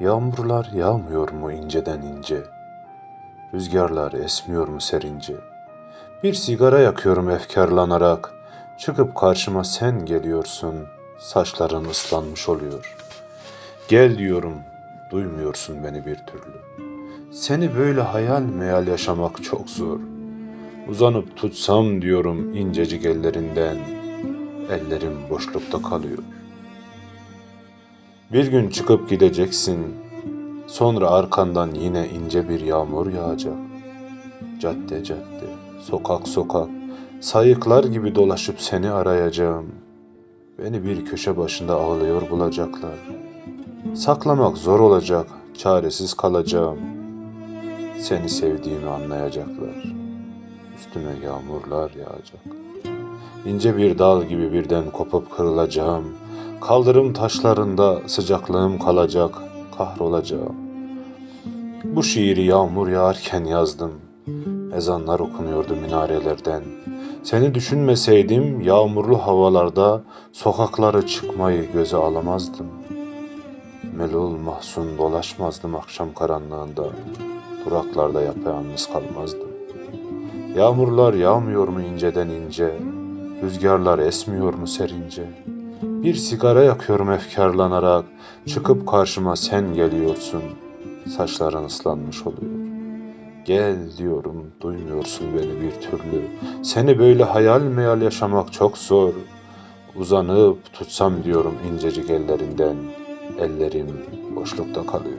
Yağmurlar yağmıyor mu inceden ince? Rüzgarlar esmiyor mu serince? Bir sigara yakıyorum efkarlanarak. Çıkıp karşıma sen geliyorsun. Saçların ıslanmış oluyor. Gel diyorum, duymuyorsun beni bir türlü. Seni böyle hayal meyal yaşamak çok zor. Uzanıp tutsam diyorum incecik ellerinden. Ellerim boşlukta kalıyor. Bir gün çıkıp gideceksin. Sonra arkandan yine ince bir yağmur yağacak. Cadde cadde, sokak sokak, sayıklar gibi dolaşıp seni arayacağım. Beni bir köşe başında ağlıyor bulacaklar. Saklamak zor olacak, çaresiz kalacağım. Seni sevdiğimi anlayacaklar. Üstüme yağmurlar yağacak. İnce bir dal gibi birden kopup kırılacağım. Kaldırım taşlarında sıcaklığım kalacak, kahrolacağım. Bu şiiri yağmur yağarken yazdım. Ezanlar okunuyordu minarelerden. Seni düşünmeseydim yağmurlu havalarda sokakları çıkmayı göze alamazdım. Melul mahzun dolaşmazdım akşam karanlığında. Duraklarda yapayalnız kalmazdım. Yağmurlar yağmıyor mu inceden ince? Rüzgarlar esmiyor mu serince? Bir sigara yakıyorum efkarlanarak. Çıkıp karşıma sen geliyorsun. Saçların ıslanmış oluyor. Gel diyorum, duymuyorsun beni bir türlü. Seni böyle hayal meyal yaşamak çok zor. Uzanıp tutsam diyorum incecik ellerinden. Ellerim boşlukta kalıyor.